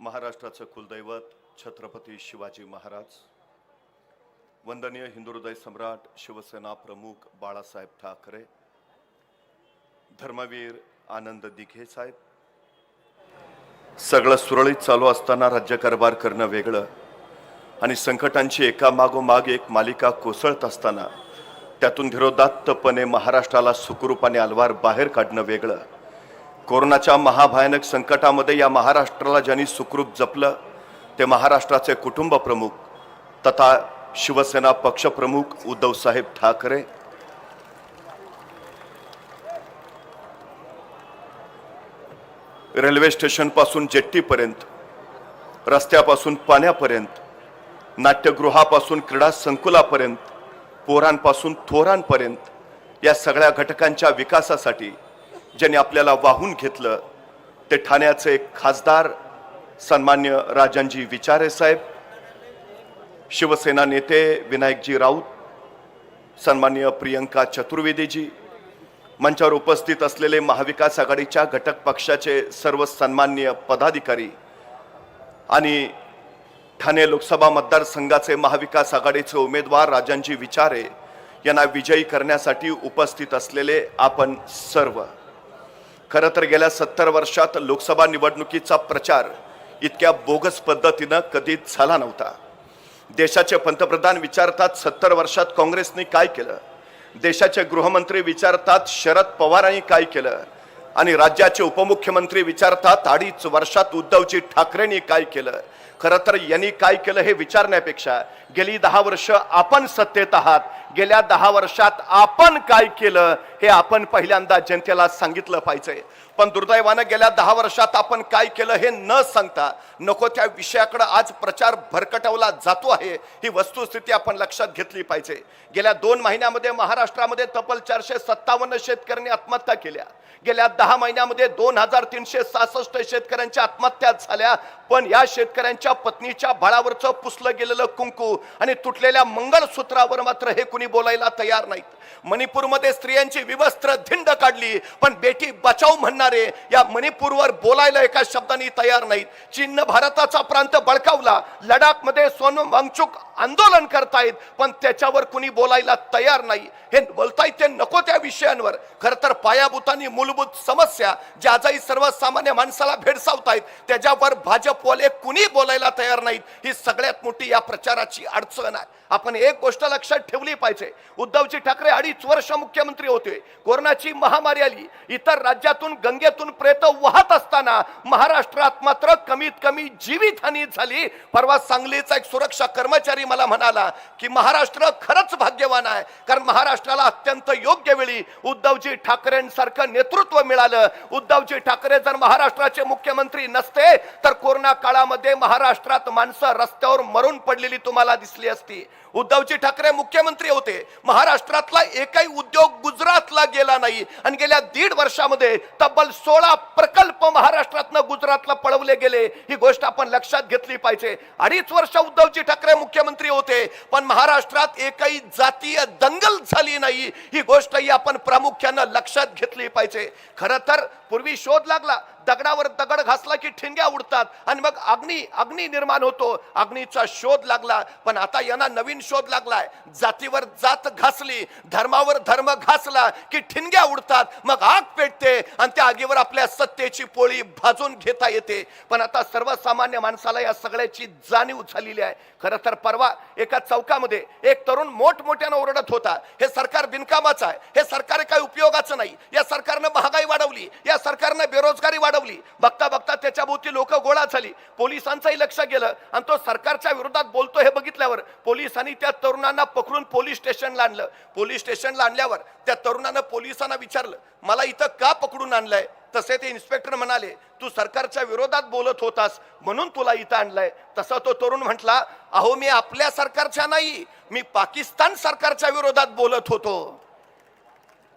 महाराष्ट्राचं कुलदैवत छत्रपती शिवाजी महाराज. वंदनीय हिंदुहृदय सम्राट शिवसेना प्रमुख बाळासाहेब ठाकरे. धर्मवीर आनंद दिघे साहेब. सगळं सुरळीत चालू असताना राज्यकारभार करणं वेगळं आणि संकटांची एकामागोमाग एक मालिका कोसळत असताना त्यातून धिरोदात्तपणे महाराष्ट्राला सुखरूपाने अलवार बाहेर काढणं वेगळं. कोरोनाच्या महाभयानक संकटामध्ये या महाराष्ट्राला ज्यांनी सुखरूप जपलं ते महाराष्ट्राचे कुटुंब प्रमुख तथा शिवसेना पक्षप्रमुख उद्धवसाहेब ठाकरे. रेल्वे स्टेशनपासून जेट्टीपर्यंत रस्त्यापासून पाण्यापर्यंत नाट्यगृहापासून क्रीडा संकुलापर्यंत पोरांपासून थोरांपर्यंत या सगळ्या घटकांच्या विकासासाठी ज्यांनी आपल्याला वाहून घेतलं ते ठाण्याचे खासदार सन्मान्य राजनजी विचारे साहेब शिवसेना नेते विनायकजी राऊत सन्मान्य प्रियंका चतुर्वेदीजी मंचावर उपस्थित असलेले महाविकास आघाडीच्या घटक पक्षाचे सर्व सन्मान्य पदाधिकारी आणि ठाणे लोकसभा मतदारसंघाचे महाविकास आघाडीचे उमेदवार राजनजी विचारे यांना विजयी करण्यासाठी उपस्थित असलेले आपण सर्व खरं तर गेल्या सत्तर वर्षात लोकसभा निवडणुकीचा प्रचार इतक्या बोगस पद्धतीनं कधीच झाला नव्हता. देशाचे पंतप्रधान विचारतात सत्तर वर्षात काँग्रेसने काय केलं? देशाचे गृहमंत्री विचारतात शरद पवारांनी काय केलं? आणि राज्याचे उपमुख्यमंत्री विचारतात अडीच वर्षात उद्धवजी ठाकरेंनी काय केलं? खरं तर यांनी काय केलं हे विचारण्यापेक्षा गेली दहा वर्ष आपण सत्तेत आहात गेल्या दहा वर्षात आपण काय केलं हे आपण पहिल्यांदा जनतेला सांगितलं पाहिजे. पण दुर्दैवानं गेल्या दहा वर्षात आपण काय केलं हे न सांगता नको त्या विषयाकडे आज प्रचार भरकटवला जातो आहे. ही वस्तुस्थिती आपण लक्षात घेतली पाहिजे. गेल्या दोन महिन्यामध्ये महाराष्ट्रामध्ये तब्बल चारशे सत्तावन्न शेतकऱ्यांनी आत्महत्या केल्या. गेल्या दहा महिन्यामध्ये दोन हजार तीनशे सहासष्ट शेतकऱ्यांच्या आत्महत्या झाल्या. पण या शेतकऱ्यांच्या पत्नीच्या बाळावरचं पुसलं गेलेलं कुंकू आणि तुटलेल्या मंगळसूत्रावर मात्र हे कुणी बोलायला तयार नाहीत. मणिपूरमध्ये स्त्रियांची विवस्त्र धिंड काढली. पण बेटी बचाव म्हणणारे या मणिपूरवर बोलायला एका शब्दाने तयार नाहीत. चीननं भारताचा प्रांत बळकावला. लडाखमध्ये सोन वांगचुक आंदोलन करतायत पण त्याच्यावर कुणी बोलायला तयार नाही. हे बोलतायत ते नको त्या विषयांवर. खरं तर पायाभूतांनी मूलभूत समस्या ज्या जाई सर्वसामान्य माणसाला भेडसावतायत त्याच्यावर भाजपवाले कुणी बोलायला तयार नाहीत. ही सगळ्यात मोठी या प्रचाराची अडचण आहे. आपण एक गोष्ट लक्षात ठेवली पाहिजे. उद्धवजी ठाकरे अडीच वर्ष मुख्यमंत्री होते. कोरोनाची महामारी आली. इतर राज्यातून गंगेतून प्रेत वाहत असताना महाराष्ट्रात मात्र कमीत कमी जीवितहानी झाली. परवा सांगलीचा एक सुरक्षा कर्मचारी मला म्हणाला की महाराष्ट्र खरंच भाग्यवान आहे. कारण महाराष्ट्राला अत्यंत योग्य वेळी उद्धवजी ठाकरेंसारखं नेतृत्व मिळालं. उद्धवजी ठाकरे जर महाराष्ट्राचे मुख्यमंत्री नसते तर कोरोना काळामध्ये महाराष्ट्रात माणसं रस्त्यावर मरून पडलेली तुम्हाला दिसली असती. उद्धवजी ठाकरे मुख्यमंत्री होते. महाराष्ट्रातला एकही उद्योग गुजरातला गेला नाही. आणि गेल्या दीड वर्षामध्ये तब्बल सोळा प्रकल्प महाराष्ट्रातनं गुजरातला पळवले गेले. ही गोष्ट आपण लक्षात घेतली पाहिजे. अडीच वर्ष उद्धवजी ठाकरे मुख्यमंत्री होते. पण महाराष्ट्रात एकही जातीय दंगल झाली नाही. ही गोष्टही आपण प्रामुख्यानं लक्षात घेतली पाहिजे. खरं तर पूर्वी शोध लागला. दगडावर दगड घासला की ठिणग्या उडतात. आणि मग अग्नी अग्नी निर्माण होतो. अग्नीचा शोध लागला पण आता यांना नवीन शोध लागलाय. जातीवर जात घासली धर्मावर धर्म घासला की ठिणग्या उडतात. मग आग पेटते आणि त्या आगीवर आपल्या सत्तेची पोळी भाजून घेता येते. पण आता सर्वसामान्य माणसाला या सगळ्याची जाणीव झालेली आहे. खरं तर परवा एका चौकामध्ये एक तरुण मोठमोठ्यानं ओरडत होता. हे सरकार बिनकामाचं आहे. हे सरकार काही उपयोगाचं नाही. या सरकारनं महागाई वाढवली. या सरकारनं बेरोजगारी वाढवली. बघता बघता त्याच्या भोवती लोक गोळा झाली. पोलिसांचंही लक्ष गेलं. आणि तो सरकारच्या विरोधात बोलतो हे बघितल्यावर पोलिसांनी त्या तरुणांना पकडून पोलीस स्टेशनला आणलं. पोलीस स्टेशनला आणल्यावर त्या तरुणानं पोलिसांना विचारलं मला इथं का पकडून आणलंय? तसे ते इन्स्पेक्टर म्हणाले तू सरकारच्या विरोधात बोलत होतास म्हणून तुला इथं आणलंय. तसा तो तरुण म्हटला अहो मी आपल्या सरकारच्या नाही मी पाकिस्तान सरकारच्या विरोधात बोलत होतो.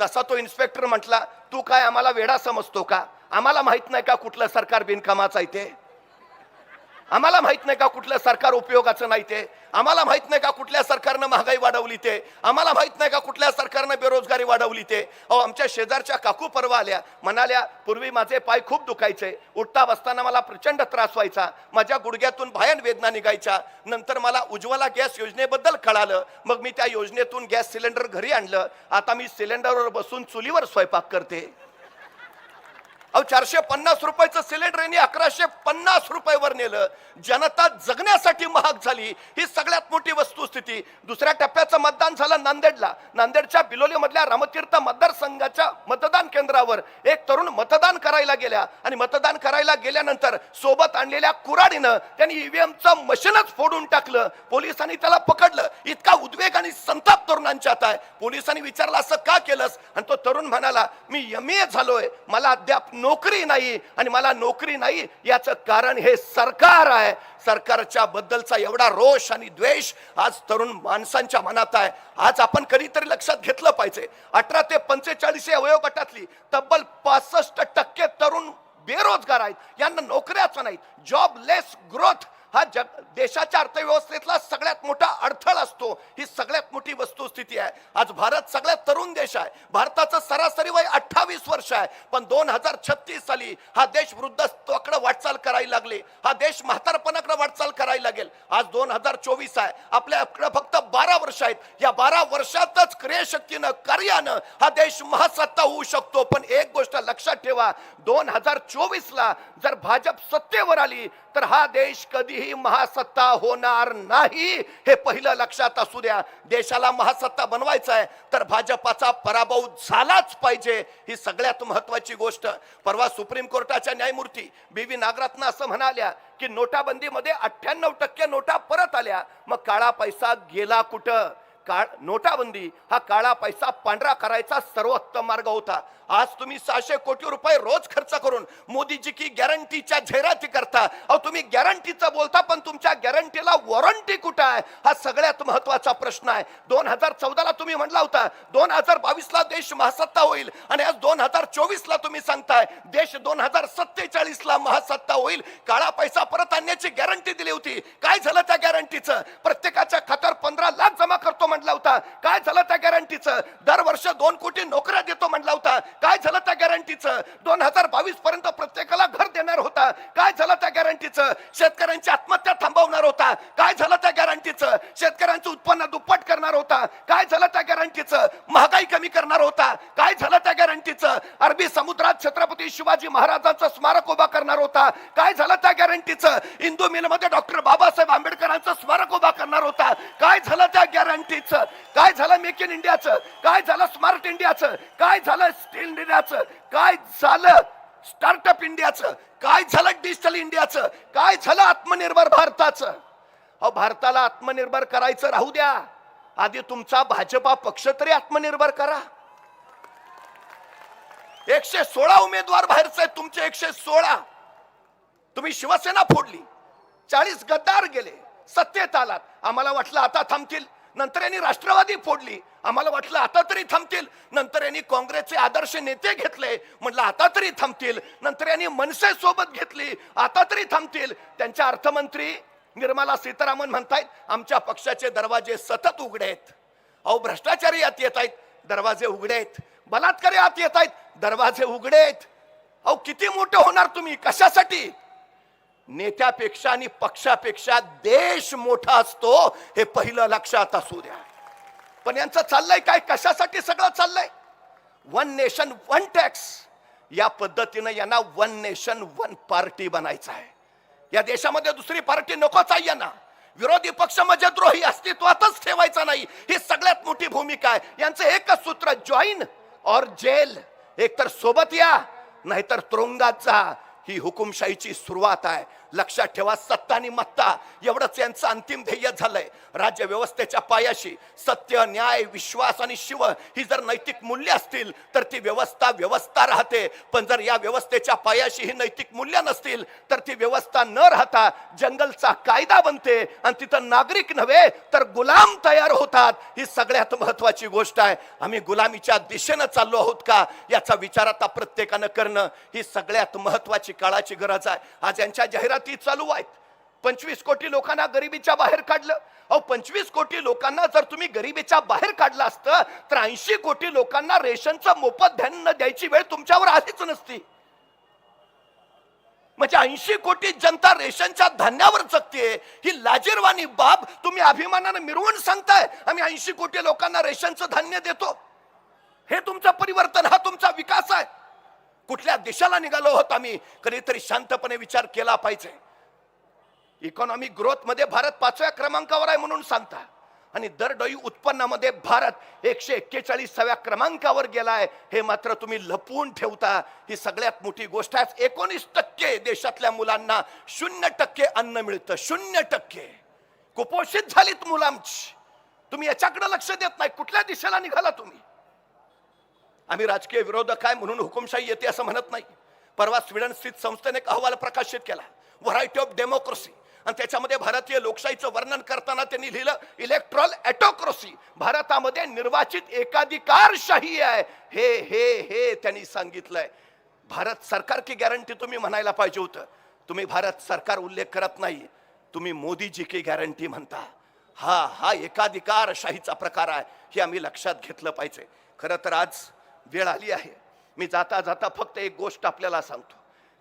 तसा तो इन्स्पेक्टर म्हटला तू काय आम्हाला वेडा समजतो का? आम्हाला माहीत नाही का कुठलं सरकार बिनकामाचं आहे ते? आम्हाला माहीत नाही का कुठलं सरकार उपयोगाचं नाही ते? आम्हाला माहीत नाही का कुठल्या सरकारनं महागाई वाढवली ते? आम्हाला माहीत नाही का कुठल्या सरकारनं बेरोजगारी वाढवली ते? अहो आमच्या शेजारच्या काकू परवा आल्या. म्हणाल्या पूर्वी माझे पाय खूप दुखायचे. उठता बसताना मला प्रचंड त्रास व्हायचा. माझ्या गुडघ्यातून भयान वेदना निघायच्या. नंतर मला उज्ज्वला गॅस योजनेबद्दल कळालं. मग मी त्या योजनेतून गॅस सिलेंडर घरी आणलं. आता मी सिलेंडरवर बसून चुलीवर स्वयंपाक करते. अहो चारशे पन्नास रुपयाचं सिलेंडर यांनी अकराशे पन्नास रुपयावर नेलं. जनता जगण्यासाठी महाग झाली. ही सगळ्यात मोठी वस्तुस्थिती. दुसऱ्या टप्प्याचं मतदान झालं नांदेडला. नांदेडच्या बिलोलीमधल्या रामतीर्थ मतदारसंघाच्या मतदान केंद्रावर एक तरुण मतदान करायला गेल्या. आणि मतदान करायला गेल्यानंतर सोबत आणलेल्या कुराडीनं त्यांनी ईव्हीएमचं मशीनच फोडून टाकलं. पोलिसांनी त्याला पकडलं. इतका उद्वेग आणि संताप तरुणांच्या आता आहे. पोलिसांनी विचारलं असं का केलंस? आणि तो तरुण म्हणाला मी एम ए झालोय. मला अद्याप नोकरी नाही आणि मला नोकरी नाही याचं कारण हे सरकार आहे. सरकारच्या बद्दलचा एवढा रोष आणि द्वेष आज तरुण माणसांच्या मनात आहे. आज आपण कधीतरी लक्षात घेतलं पाहिजे. अठरा ते पंचेचाळीस या वयोगटातली तब्बल पासष्ट टक्के तरुण बेरोजगार आहेत. यांना नोकऱ्याच नाहीत जॉबलेस ग्रोथ हा जग देशाच्या अर्थव्यवस्थेतला सगळ्यात मोठा अडथळा असतो. ही सगळ्यात मोठी वस्तुस्थिती आहे. आज भारत सगळ्यात तरुण देश आहे. भारताचं सरासरी वय अठ्ठावीस वर्ष आहे. पण दोन हजार छत्तीस साली हा देश वृद्धत्वाकडे वाटचाल करायला लागले. हा देश म्हातारपणाकडे वाटचाल करायला लागेल. आज दोन हजार चोवीस आहे. आपल्याकडे फक्त बारा वर्ष आहेत. या बारा वर्षातच क्रियाशक्तीनं कार्यानं हा देश महासत्ता होऊ शकतो. पण एक गोष्ट लक्षात ठेवा. दोन हजार चोवीस ला जर भाजप सत्तेवर आली तर हा देश कधीही महासत्ता होणार नाही हे पहिलं लक्षात असू द्या. देशाला महासत्ता बनवायचा आहे तर भाजपाचा पराभव झालाच पाहिजे ही सगळ्यात महत्वाची गोष्ट. परवा सुप्रीम कोर्टाच्या न्यायमूर्ती बी व्ही नागरत्न असं म्हणाल्या की नोटाबंदीमध्ये अठ्ठ्याण्णव टक्के नोटा परत आल्या. मग काळा पैसा गेला कुठं? काळ नोटाबंदी हा काळा पैसा पांढरा करायचा सर्वोत्तम मार्ग होता. आज तुम्ही सहाशे कोटी रुपये रोज खर्च करून मोदीजी की गॅरंटीच्या जाहिराती करता. अहो तुम्ही गॅरंटीचं बोलता पण तुमच्या गॅरंटीला वॉरंटी कुठं आहे? हा सगळ्यात महत्त्वाचा प्रश्न आहे. दोन हजार चौदाला तुम्ही म्हणला होता दोन हजार बावीसला देश महासत्ता होईल. आणि आज दोन हजार चोवीसला तुम्ही सांगताय देश दोन हजार सत्तेचाळीसला महासत्ता होईल. काळा पैसा परत आणण्याची गॅरंटी दिली होती. काय झालं त्या गॅरंटीचं? प्रत्येकाच्या खात्यावर पंधरा लाख जमा करतो म्हटला होता. काय झालं त्या गॅरंटीचं? दरवर्ष दोन कोटी नोकऱ्या देतो म्हटला होता. काय झालं त्या गॅरंटीचं दोन हजार बावीस पर्यंत प्रत्येकाला घर देणार होता काय झालं त्या गॅरंटीचं शेतकऱ्यांची आत्महत्या थांबवणार होता काय झालं त्या गॅरंटीचं शेतकऱ्यांचं उत्पन्न दुप्पट करणार होता काय झालं त्या गॅरंटीचं महागाई कमी करणार होता काय झालं त्या गॅरंटीचं अरबी समुद्रात छत्रपती शिवाजी महाराजांचं स्मारक उभा करणार होता काय झालं त्या गॅरंटीचं इंदू मिलमध्ये डॉक्टर बाबासाहेब आंबेडकरांचं स्मारक उभा करणार होता काय झालं त्या गॅरंटीचं काय झालं मेक इन इंडियाचं काय झालं स्मार्ट इंडियाचं काय झालं स्टील इंडियाचं? काय झालं? स्टार्टअप इंडियाचं. काय झालं डिजिटल इंडियाचं? काय झालं आत्मनिर्भर भारताचं? अहो भारताला आत्मनिर्भर करायचं राहू द्या. आधी तुमचा भाजपा पक्ष तरी आत्मनिर्भर करा. एकशे सोळा उमेदवार बाहेरचे तुमचे एकशे सोळा. तुम्ही शिवसेना फोडली. चाळीस गद्दार गेले. सत्तेत आलात. आम्हाला वाटलं आता थांबतील. नंतर यांनी राष्ट्रवादी फोडली. आम्हाला वाटलं आता तरी थांबतील. नंतर यांनी काँग्रेसचे आदर्श नेते घेतले. म्हटलं आता तरी थांबतील. नंतर यांनी मनसे सोबत घेतली. आता तरी थांबतील. त्यांच्या अर्थमंत्री निर्मला सीतारामन म्हणतायत आमच्या पक्षाचे दरवाजे सतत उघडे आहेत. अहो भ्रष्टाचारी आत येत आहेत. दरवाजे उघडे आहेत. बलात्कारी आत येत आहेत. दरवाजे उघडे आहेत. अहो किती मोठे होणार तुम्ही? कशासाठी? नेत्यापेक्षा आणि पक्षापेक्षा देश मोठा असतो हे पहिलं लक्षात असू द्या. पण यांचं चाललंय काय? कशासाठी सगळं चाललंय? वन नेशन वन टॅक्स या पद्धतीनं यांना वन नेशन वन पार्टी बनायचं आहे. या देशामध्ये दुसरी पार्टी नकोच आहे यांना. विरोधी पक्ष म्हणजे द्रोही अस्तित्वातच ठेवायचा नाही. ही सगळ्यात मोठी भूमिका आहे. यांचं एकच सूत्र जॉईन और जेल एकतर सोबत या नाहीतर तुरुंगात जा. ही हुकुमशाहीची सुरुवात आहे. लक्षात ठेवा सत्ता आणि मत्ता एवढंच यांचं अंतिम ध्येय झालंय. राज्य व्यवस्थेच्या पायाशी सत्य न्याय विश्वास आणि शिव ही जर नैतिक मूल्य असतील तर ती व्यवस्था व्यवस्था राहते. पण जर या व्यवस्थेच्या पायाशी ही नैतिक मूल्य नसतील तर ती व्यवस्था न राहता जंगलचा कायदा बनते आणि तिथं नागरिक नव्हे तर गुलाम तयार होतात. ही सगळ्यात महत्वाची गोष्ट आहे. आम्ही गुलामीच्या दिशेनं चाललो आहोत का? याचा विचार आता प्रत्येकानं करणं ही सगळ्यात महत्वाची काळाची गरज आहे. आज यांच्या जाहिरात चालू आहेत. पंचवीस कोटी लोकांना गरिबीच्या बाहेर काढलं. अहो पंचवीस कोटी लोकांना जर तुम्ही गरिबीच्या बाहेर काढलं असतं तर ऐंशी कोटी लोकांना रेशनचं मोफत ध्यान द्यायची वेळ तुमच्यावर आधीच नसती. म्हणजे ऐंशी कोटी जनता रेशनच्या धान्यावर जगते ही लाजीरवाणी बाब तुम्ही अभिमानानं मिरवून सांगताय. आम्ही ऐंशी कोटी लोकांना रेशनचं धान्य देतो. हे तुमचं परिवर्तन हा तुमचा विकास आहे. कुठल्या देशाला निघालो होत आम्ही? कधीतरी शांतपणे विचार केला पाहिजे. इकॉनॉमिक ग्रोथमध्ये भारत पाचव्या क्रमांकावर आहे म्हणून सांगता. आणि दरडोई उत्पन्नामध्ये भारत एकशे एक्केचाळीसाव्या क्रमांकावर गेलाय. हे मात्र तुम्ही लपवून ठेवता. ही सगळ्यात मोठी गोष्ट आहे. एकोणीस टक्के देशातल्या मुलांना शून्य टक्के अन्न मिळतं. शून्य टक्के. कुपोषित झालीत मुलांची तुम्ही याच्याकडे लक्ष देत नाही. कुठल्या दिशेला निघाला तुम्ही? आम्ही राजकीय विरोधक आहे म्हणून हुकुमशाही येते असं म्हणत नाही. परवा स्वीडन स्थित संस्थेने एक अहवाल प्रकाशित केला. व्हरायटी ऑफ डेमोक्रेसी आणि त्याच्यामध्ये भारतीय लोकशाहीचं वर्णन करताना त्यांनी लिहिलं इलेक्ट्रॉल ॲटोक्रोसी भारतामध्ये निर्वाचित एकाधिकारशाही आहे. हे हे हे त्यांनी सांगितलंय. भारत सरकार की गॅरंटी तुम्ही म्हणायला पाहिजे होतं. तुम्ही भारत सरकार उल्लेख करत नाही. तुम्ही मोदीजी की गॅरंटी म्हणता. हा हा एकाधिकारशाहीचा प्रकार आहे. हे आम्ही लक्षात घेतलं पाहिजे. खरं तर आज वेळ आली आहे. मी जाता जाता फक्त एक गोष्ट आपल्याला सांगतो.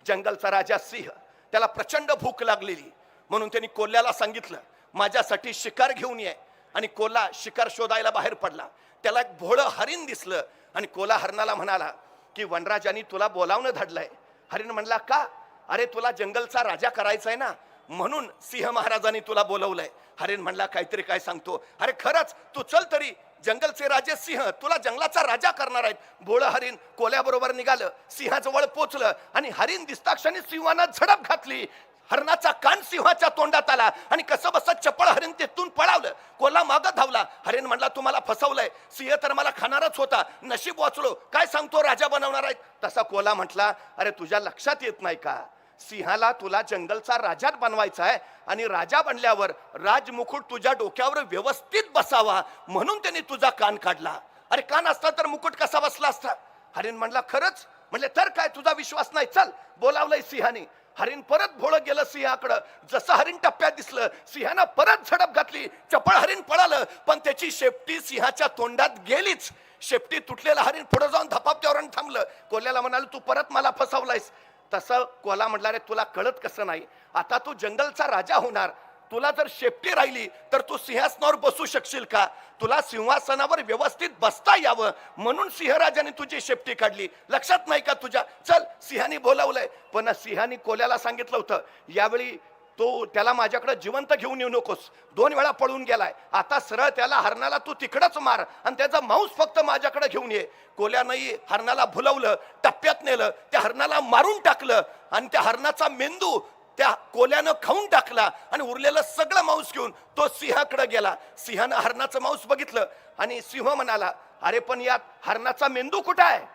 जंगलचा राजा सिंह त्याला प्रचंड भूक लागलेली. म्हणून त्यांनी कोल्ह्याला सांगितलं माझ्यासाठी शिकार घेऊन ये. आणि कोल्हा शिकार शोधायला बाहेर पडला. त्याला एक भोळं हरिण दिसलं आणि कोल्हा हरणाला म्हणाला की वनराजानी तुला बोलावणं धाडलंय. हरिण म्हणला का? अरे तुला जंगलचा राजा करायचा आहे ना. म्हणून सिंह महाराजांनी तुला बोलवलंय. हरेन म्हणला काहीतरी काय सांगतो. अरे खरंच तू चल तरी. जंगलचे राजे सिंह तुला जंगलाचा राजा करणार आहेत. भोळ हरिण कोल्याबरोबर निघालं. सिंहाजवळ पोचलं आणि हरिण दिसताक्षणी सिंहानं झडप घातली. हरणाचा कान सिंहाच्या तोंडात आला आणि कसं बसं चपळ हरिण तेथून पळावलं. कोला मागं धावला. हरिण म्हणला तुम्हाला फसवलंय. सिंह तर मला खाणारच होता. नशीब वाचलो. काय सांगतो राजा बनवणार आहे तसा कोला म्हटला अरे तुझ्या लक्षात येत नाही का? सिंहाला तुला जंगलचा राजाच बनवायचा आहे. आणि राजा बनल्यावर राजमुकुट तुझ्या डोक्यावर व्यवस्थित बसावा. म्हणून त्यांनी तुझा कान काढला. अरे कान असता तर मुकुट कसा बसला असता? हरिण म्हणला खरंच? म्हणले तर काय? तुझा विश्वास नाही. चल बोलावलंय सिंहाने. हरिण परत भोळं गेलं सिंहाकडं. जसं हरिण टप्प्यात दिसलं सिंहानं परत झडप घातली. चपळ हरिण पळालं पण त्याची शेपटी सिंहाच्या तोंडात गेलीच. शेपटी तुटलेलं हरिण पुढे जाऊन धपापत्यावर थांबलं. कोल्याला म्हणाल तू परत मला फसवलायस. तसं कोला म्हटला रे तुला कळत कसं नाही? आता तू जंगलचा राजा होणार. तुला जर शेपटी राहिली तर तू सिंहासनावर बसू शकशील का? तुला सिंहासनावर व्यवस्थित बसता यावं. म्हणून सिंहराजाने तुझी शेपटी काढली. लक्षात नाही का तुझ्या? चल सिंहाने बोलावलंय. पण सिंहाने कोल्याला सांगितलं होतं यावेळी तो त्याला माझ्याकडे जिवंत घेऊन येऊ नकोस. दोन वेळा पळून गेलाय. आता सरळ त्याला हरणाला तू तिकडंच मार आणि त्याचा मांस फक्त माझ्याकडे घेऊन ये. कोल्यानंही हरणाला भुलवलं टप्प्यात नेलं त्या हरणाला मारून टाकलं आणि त्या हरणाचा मेंदू त्या कोल्यानं खाऊन टाकला आणि उरलेलं सगळं मांस घेऊन तो सिंहाकडे गेला. सिंहानं हरणाचं मांस बघितलं आणि सिंह म्हणाला अरे पण यात हरणाचा मेंदू कुठं आहे?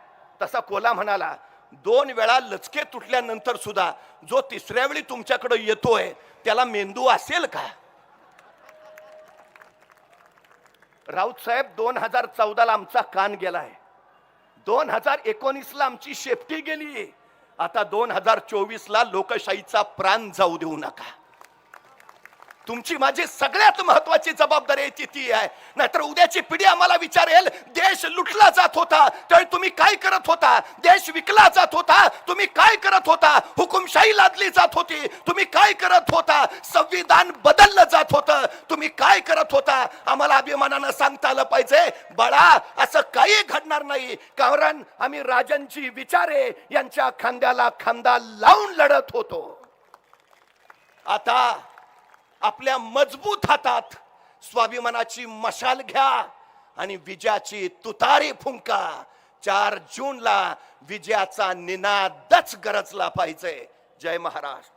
तसा कोला म्हणाला दोन वेळा लचके तुटल्यानंतर सुद्धा जो तिसऱ्या वेळी तुमच्याकडे येतोय त्याला मेंदू असेल का? राऊत साहेब दोन हजार चौदाला आमचा कान गेलाय. दोन हजार एकोणीस ला आमची शेपटी गेली आता दोन हजार चोवीस ला लोकशाहीचा प्राण जाऊ देऊ नका. तुमची माझी सगळ्यात महत्वाची जबाबदारी आहे ती आहे. नाहीतर उद्याची पिढी आम्हाला विचारेल देश लुटला जात होता त्यावेळी तुम्ही काय करत होता? देश विकला जात होता तुम्ही काय करत होता? हुकुमशाही लादली जात होती तुम्ही काय करत होता? संविधान बदललं जात होतं तुम्ही काय करत होता? आम्हाला अभिमानानं सांगता आलं पाहिजे बाळा असं काही घडणार नाही. कारण आम्ही राजांची विचारे यांच्या खांद्याला खांदा लावून लढत होतो. आता आपल्या मजबूत हातात स्वाभिमानाची मशाल घ्या आणि विजयाची तुतारी फुंका. चार जूनला विजयाचा निनादच गरजला पाहिजे. जय महाराष्ट्र.